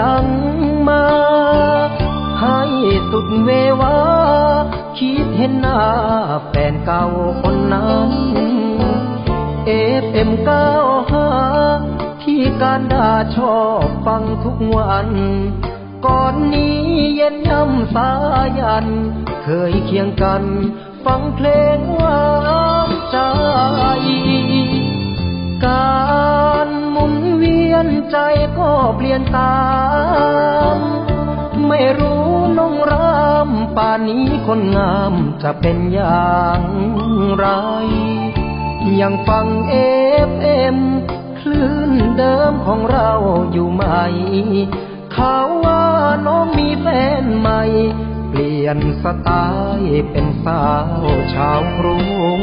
ดังมา ให้สุดเววา คิดเห็นหน้าแฟนเก่าคนนั้นเอฟเอ็มเก้าห้าที่การด่าชอบฟังทุกวัน ก่อนนี้เย็นย่ำสายัน เคยเคียงกัน ฟังเพลงหวานใจ การหมุนเวียนใจก็เปลี่ยนตา ป่านนี้คนงามจะเป็นอย่างไร ยังฟังเอฟเอ็มคลื่นเดิมของเราอยู่ไหม เขาว่าน้องมีแฟนใหม่ เปลี่ยนสไตล์เป็นสาวชาวกรุง